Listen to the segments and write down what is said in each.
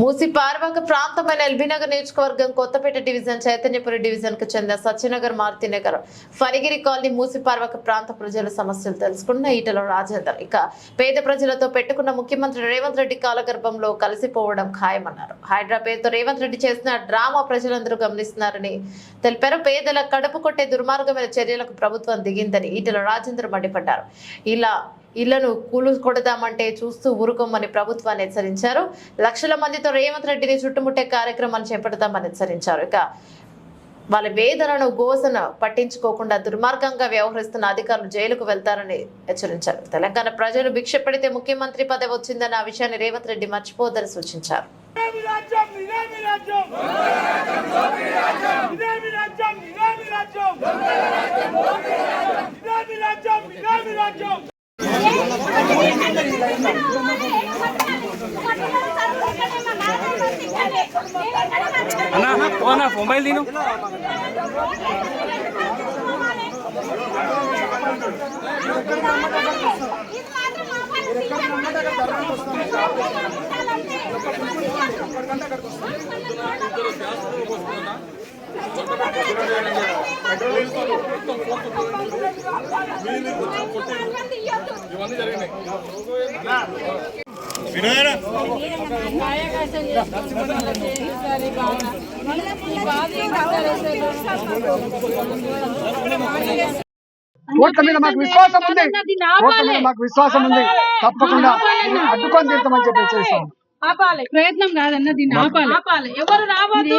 మూసి పార్వాక ప్రాంతమైన ఎల్బీనగర్ నియోజకవర్గం కొత్తపేట డివిజన్ చైతన్యపురి డివిజన్కు చెందిన సత్యనగర్ మారుతినగర్ ఫరిగిరి కాలనీ మూసి ప్రాంత ప్రజల సమస్యలు తెలుసుకున్న ఈటల రాజేందర్. ఇక పేద ప్రజలతో పెట్టుకున్న ముఖ్యమంత్రి రేవంత్ రెడ్డి కాలగర్భంలో కలిసిపోవడం ఖాయమన్నారు. హైడ్రా పేరుతో రేవంత్ రెడ్డి చేసిన డ్రామా ప్రజలందరూ గమనిస్తున్నారని తెలిపారు. పేదల కడుపు కొట్టే దుర్మార్గమైన చర్యలకు ప్రభుత్వం దిగిందని ఈటల రాజేందర్ మండిపడ్డారు. ఇలా ఇళ్ళను కూలు కొడతామంటే చూస్తూ ఊరుకోమని ప్రభుత్వాన్ని హెచ్చరించారు. లక్షల మందితో రేవంత్ రెడ్డిని చుట్టుముట్టే కార్యక్రమాన్ని చేపడతామని హెచ్చరించారు. ఇక వాళ్ళ వేదనను గోసన పట్టించుకోకుండా దుర్మార్గంగా వ్యవహరిస్తున్న అధికారులు జైలుకు వెళ్తారని హెచ్చరించారు. తెలంగాణ ప్రజలు భిక్ష పెడితే ముఖ్యమంత్రి పదవి వచ్చిందన్న ఆ విషయాన్ని రేవంత్ రెడ్డి మర్చిపోదని సూచించారు. మొబైల్ అన్నా ఇవన్నీ జరిగినాయి. ఓట్ల మీద మాకు విశ్వాసం ఉంది. ఓట్ల మీద మాకు విశ్వాసం ఉంది. తప్పకుండా అడ్డుకొని తీర్థమని చెప్పి ఆపాలి. ప్రయత్నం కాదన్న దీన్ని ఆపాలి. ఆపాలి. ఎవరు రావద్దు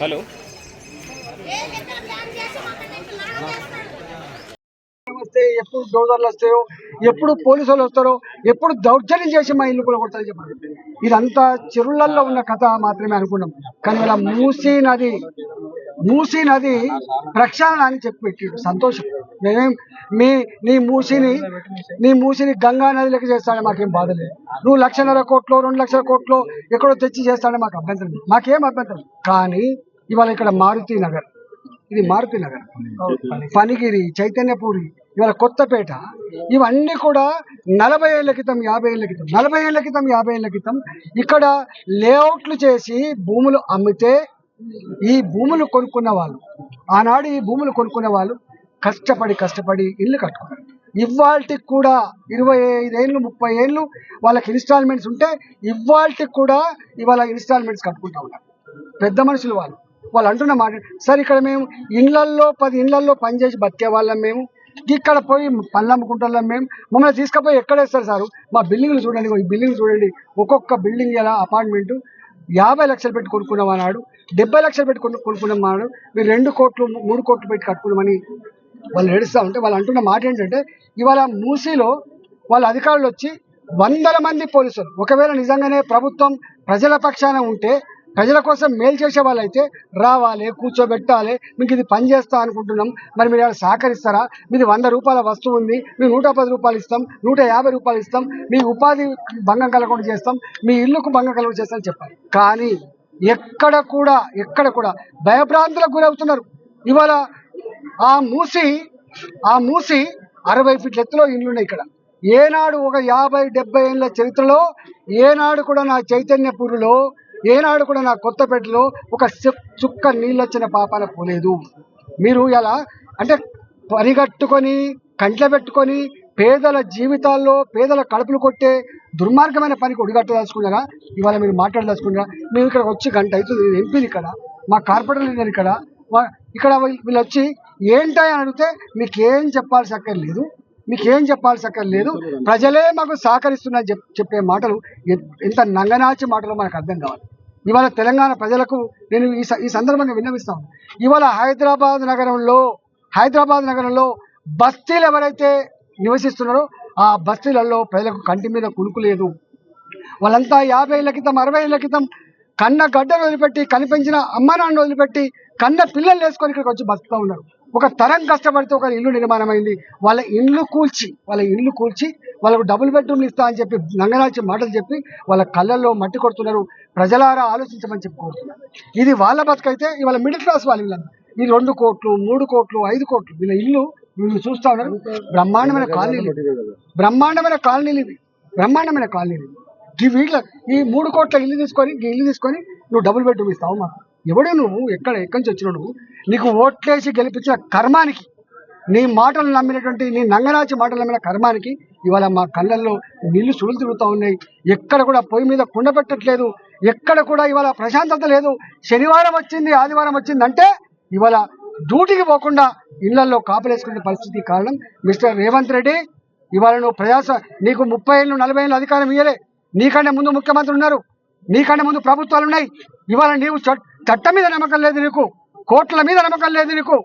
హలో. వస్తే ఎప్పుడు డోజర్లు వస్తాయో ఎప్పుడు పోలీసు వాళ్ళు వస్తారో ఎప్పుడు దౌర్జన్యం చేసి మా ఇల్లు కూడా చెప్పండి. ఇదంతా చెరువులలో ఉన్న కథ మాత్రమే అనుకున్నాం. కానీ ఇలా మూసి నది మూసీ నది ప్రక్షాళన అని చెప్పి పెట్టాడు. సంతోషం. మేమేం మీ నీ మూసిని నీ మూసిని గంగా నదిలోకి చేస్తాడే మాకేం బాధ లేదు. నువ్వు లక్షన్నర కోట్లు రెండు లక్షల కోట్లు ఎక్కడో తెచ్చి చేస్తాడే మాకు అభ్యంతరం మాకేం అభ్యంతరం కానీ ఇవాళ ఇక్కడ మారుతి నగర్. ఇది మారుతి నగర్. పనిగిరి చైతన్యపూరి ఇవాళ కొత్తపేట. ఇవన్నీ కూడా నలభై ఏళ్ళ క్రితం యాభై ఏళ్ళ క్రితం. నలభై ఏళ్ళ క్రితం యాభై ఏళ్ళ క్రితం ఇక్కడ లేఅవుట్లు చేసి భూములు అమ్మితే ఈ భూములు కొనుక్కున్న వాళ్ళు ఆనాడు ఈ భూములు కొనుక్కున్న వాళ్ళు కష్టపడి కష్టపడి ఇల్లు కట్టుకున్నారు. ఇవాళకి కూడా ఇరవై ఐదేళ్ళు ముప్పై ఏళ్ళు వాళ్ళకి ఇన్స్టాల్మెంట్స్ ఉంటే ఇవాళకి కూడా ఇవాళ ఇన్స్టాల్మెంట్స్ కట్టుకుంటా ఉన్నారు. పెద్ద మనుషులు వాళ్ళు. వాళ్ళు అంటున్న మాట సార్ ఇక్కడ మేము ఇండ్లల్లో పది ఇండ్లల్లో పనిచేసి బతికే వాళ్ళం మేము. ఇక్కడ పోయి పళ్ళు అమ్ముకుంటున్నాం మేము. మమ్మల్ని తీసుకుపోయి ఎక్కడేస్తారు సార్? మా బిల్డింగ్లు చూడండి ఈ బిల్డింగ్ చూడండి. ఒక్కొక్క బిల్డింగ్ ఎలా అపార్ట్మెంటు యాభై లక్షలు పెట్టి కొనుక్కున్నాం అన్నాడు. డెబ్బై లక్షలు పెట్టి కొనుక్కున్నాం అన్నాడు. మీరు రెండు కోట్లు మూడు కోట్లు పెట్టి కట్టుకున్నామని వాళ్ళు ఏడుస్తూ ఉంటే వాళ్ళు అంటున్న మాట ఏంటంటే ఇవాళ మూసీలో వాళ్ళ అధికారులు వచ్చి వందల మంది పోలీసులు. ఒకవేళ నిజంగానే ప్రభుత్వం ప్రజల పక్షాన ఉంటే ప్రజల కోసం మేలు చేసే వాళ్ళైతే రావాలి కూర్చోబెట్టాలి మీకు ఇది పని చేస్తా అనుకుంటున్నాం. మరి మీరు ఏమైనా సహకరిస్తారా? మీది వంద రూపాయల వస్తువు ఉంది మేము నూట పది రూపాయలు ఇస్తాం నూట యాభై రూపాయలు ఇస్తాం మీ ఉపాధి భంగం కలగకుండా చేస్తాం మీ ఇల్లుకు భంగం కలగకుండా చేస్తామని చెప్పాలి. కానీ ఎక్కడ కూడా ఎక్కడ కూడా భయభ్రాంతులకు గురవుతున్నారు. ఇవాళ ఆ మూసి ఆ మూసి అరవై ఫీట్ల ఎత్తులో ఇల్లున్నాయి ఇక్కడ. ఏనాడు ఒక యాభై డెబ్బై ఏళ్ళ చరిత్రలో ఏనాడు కూడా నా చైతన్యపూరులో ఏనాడు కూడా నా కొత్తపేటలో ఒక చుక్క నీళ్ళొచ్చిన పాపాన పోలేదు. మీరు ఇలా అంటే పరిగట్టుకొని కంట్లో పెట్టుకొని పేదల జీవితాల్లో పేదల కడుపులు కొట్టే దుర్మార్గమైన పనికి ఒడిగట్టదలుచుకున్నారా? ఇవాళ మీరు మాట్లాడదలుచుకున్నారా? మేము ఇక్కడ వచ్చి గంట అవుతుంది. నేను ఎంపీని ఇక్కడ మా కార్పొరేటర్ నేను ఇక్కడ. ఇక్కడ వీళ్ళు వచ్చి ఏంటని అడిగితే మీకేం చెప్పాల్సి అక్కర్లేదు. మీకేం చెప్పాల్సి అక్కర్లేదు. ప్రజలే మాకు సహకరిస్తున్నారని చెప్ చెప్పే మాటలు ఎంత నంగనాచి మాటలు మనకు అర్థం కావాలి. ఇవాళ తెలంగాణ ప్రజలకు నేను ఈ స- ఈ సందర్భంగా విన్నవిస్తాను. ఇవాళ హైదరాబాద్ నగరంలో హైదరాబాద్ నగరంలో బస్తీలు ఎవరైతే నివసిస్తున్నారో ఆ బస్తీలలో ప్రజలకు కంటి మీద కునుకు లేదు. వాళ్ళంతా యాభై ఏళ్ళ క్రితం అరవై ఏళ్ళ క్రితం కన్న గడ్డలు వదిలిపెట్టి కనిపించిన అమ్మ నాన్న వదిలిపెట్టి కన్న పిల్లలు వేసుకొని ఇక్కడికి వచ్చి బతుకుతూ ఉన్నారు. ఒక తరం కష్టపడితే ఒక ఇల్లు నిర్మాణమైంది. వాళ్ళ ఇల్లు కూల్చి వాళ్ళ ఇల్లు కూల్చి వాళ్ళకు డబుల్ బెడ్రూమ్లు ఇస్తా అని చెప్పి నంగనాల్చి మాటలు చెప్పి వాళ్ళ కళ్ళల్లో మట్టి కొడుతున్నారు. ప్రజలారా ఆలోచించమని చెప్పి కోరుతున్నారు ఇది వాళ్ళ బతుకైతే ఇవాళ మిడిల్ క్లాస్ వాళ్ళు వీళ్ళంతా ఈ రెండు కోట్లు మూడు కోట్లు ఐదు కోట్లు వీళ్ళ ఇల్లు వీళ్ళు చూస్తా ఉన్నారు. బ్రహ్మాండమైన కాలనీలు. బ్రహ్మాండమైన కాలనీలు ఇవి బ్రహ్మాండమైన కాలనీలు ఇవి. ఈ వీళ్ళ ఈ మూడు కోట్ల ఇల్లు తీసుకొని ఈ ఇల్లు తీసుకొని నువ్వు డబుల్ బెడ్రూమ్ ఇస్తావు మాకు ఎవడు నువ్వు ఎక్కడ ఎక్కడి నుంచి వచ్చినావు నువ్వు నీకు ఓట్లేసి గెలిపించిన కర్మానికి నీ మాటలు నమ్మినటువంటి నీ నంగనాచి మాటలు నమ్మిన కర్మానికి ఇవాళ మా కళ్ళల్లో నీళ్ళు సుడులు తిరుగుతూ ఉన్నాయి. ఎక్కడ కూడా పొయ్యి మీద కుండ పెట్టట్లేదు. ఎక్కడ కూడా ఇవాళ ప్రశాంతత లేదు. శనివారం వచ్చింది ఆదివారం వచ్చింది అంటే ఇవాళ డ్యూటీకి పోకుండా ఇళ్ళలో కాపలేసుకునే పరిస్థితి కారణం మిస్టర్ రేవంత్ రెడ్డి. ఇవాళ నువ్వు ప్రజాస నీకు ముప్పై ఏళ్ళు నలభై ఏళ్ళు అధికారం ఇయ్యలే. నీకంటే ముందు ముఖ్యమంత్రి ఉన్నారు. నీకంటే ముందు ప్రభుత్వాలు ఉన్నాయి. ఇవాళ నీవు చట్- చట్టం మీద నమ్మకం లేదు నీకు కోట్ల మీద నమ్మకం లేదు నీకు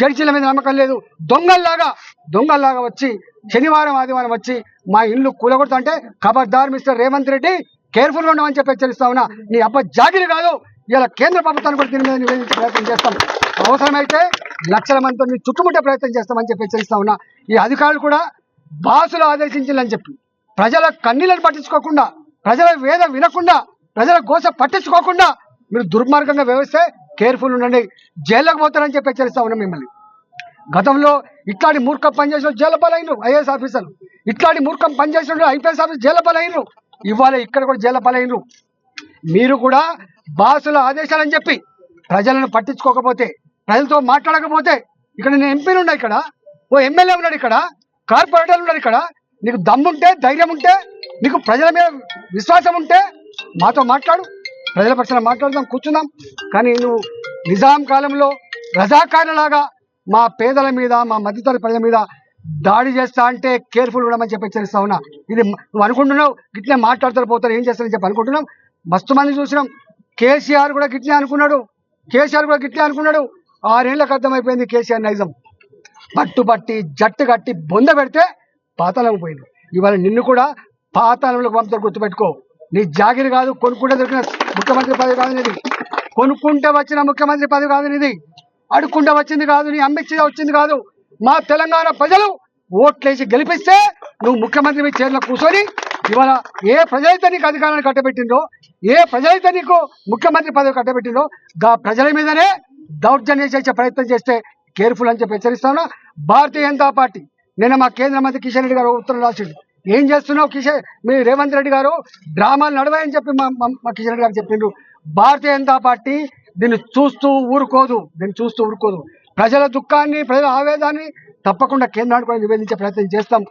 జడ్జీల మీద నమ్మకం లేదు. దొంగల్లాగా దొంగల్లాగా వచ్చి శనివారం ఆదివారం వచ్చి మా ఇల్లు కూలగొడతా అంటే ఖబర్దార్ మిస్టర్ రేవంత్ రెడ్డి కేర్ఫుల్గా ఉండమని చెప్పి హెచ్చరిస్తా ఉన్నా. నీ అబ్బ జాగిరి కాదు ఇలా కేంద్ర ప్రభుత్వాన్ని కూడా దీని మీద నివేదించే ప్రయత్నం చేస్తాం. అవసరమైతే లక్షల మందితో నీ చుట్టుముట్టే ప్రయత్నం చేస్తామని చెప్పి హెచ్చరిస్తా ఉన్నా. ఈ అధికారులు కూడా బాసులు ఆదేశించాలని చెప్పి ప్రజల కన్నీళ్ళను పట్టించుకోకుండా ప్రజల వేద వినకుండా ప్రజల గోస పట్టించుకోకుండా మీరు దుర్మార్గంగా వ్యవస్థే కేర్ఫుల్ ఉండండి. జైల్లోకి పోతారని చెప్పి హెచ్చరిస్తా ఉన్నాం మిమ్మల్ని. గతంలో ఇట్లాంటి మూర్ఖం పనిచేసిన జైలు బలైనరు ఐఏఎస్ ఆఫీసర్లు. ఇట్లాంటి మూర్ఖం పనిచేసిన ఐపీఎస్ ఆఫీసర్ జైలు బలైనరు ఇవాళ ఇక్కడ కూడా జైలు బలైనరు మీరు కూడా బాసుల ఆదేశాలని చెప్పి ప్రజలను పట్టించుకోకపోతే ప్రజలతో మాట్లాడకపోతే ఇక్కడ నేను ఎంపీలు ఉన్నాయి ఇక్కడ ఓ ఎమ్మెల్యే ఉన్నాడు ఇక్కడ కార్పొరేటర్లు ఉన్నారు ఇక్కడ. నీకు దమ్ముంటే ధైర్యం ఉంటే నీకు ప్రజల మీద విశ్వాసం ఉంటే మాతో మాట్లాడు. ప్రజల పక్షాన మాట్లాడదాం కూర్చున్నాం కానీ నువ్వు నిజాం కాలంలో రజాకారులాగా మా పేదల మీద మా మధ్యతర ప్రజల మీద దాడి చేస్తా అంటే కేర్ఫుల్ ఉండమని చెప్పి హెచ్చరిస్తా ఉన్నా. ఇది నువ్వు అనుకుంటున్నావు గిట్లే మాట్లాడతారు పోతారు ఏం చేస్తారని చెప్పి అనుకుంటున్నాం. మస్తు మంది చూసినాం. కేసీఆర్ కూడా గిట్లే అనుకున్నాడు. కేసీఆర్ కూడా గిట్లే అనుకున్నాడు. ఆరేళ్ళకు అర్థమైపోయింది కేసీఆర్ నైజం. పట్టుబట్టి జట్టు కట్టి బొంద పెడితే పాతాళం పోయింది ఇవాళ నిన్ను కూడా పాతాళంలోకి పంపుతారు గుర్తుపెట్టుకో. నీ జాగిరి కాదు కొనుక్కుంటే దొరికిన ముఖ్యమంత్రి పదవి కాదు నీది. కొనుక్కుంటే వచ్చిన ముఖ్యమంత్రి పదవి కాదు నీది. అడుక్కుంటే వచ్చింది కాదు నీ అమ్మిచ్చి వచ్చింది కాదు. మా తెలంగాణ ప్రజలు ఓట్లేసి గెలిపిస్తే నువ్వు ముఖ్యమంత్రి మీ చేతిలో కూర్చొని ఇవాళ ఏ ప్రజలైతే నీకు అధికారాన్ని కట్టబెట్టిందో ఏ ప్రజలైతే నీకు ముఖ్యమంత్రి పదవి కట్టబెట్టిందో గా ప్రజల మీదనే దౌర్జన్యం చేసే ప్రయత్నం చేస్తే కేర్ఫుల్ అని చెప్పి హెచ్చరిస్తాను భారతీయ జనతా పార్టీ నిన్న మా కేంద్ర మంత్రి కిషన్ రెడ్డి గారు ఉత్తరం రాసిండు. ఏం చేస్తున్నావు కిషన్? మీ రేవంత్ రెడ్డి గారు డ్రామాలు నడవాయని చెప్పి మా మా- కిషన్ రెడ్డి గారు చెప్పిండ్రు. భారతీయ జనతా పార్టీ దీన్ని చూస్తూ ఊరుకోదు. దీన్ని చూస్తూ ఊరుకోదు. ప్రజల దుఃఖాన్ని ప్రజల ఆవేదాన్ని తప్పకుండా కేంద్రానికి కూడా నివేదించే ప్రయత్నం చేస్తాం.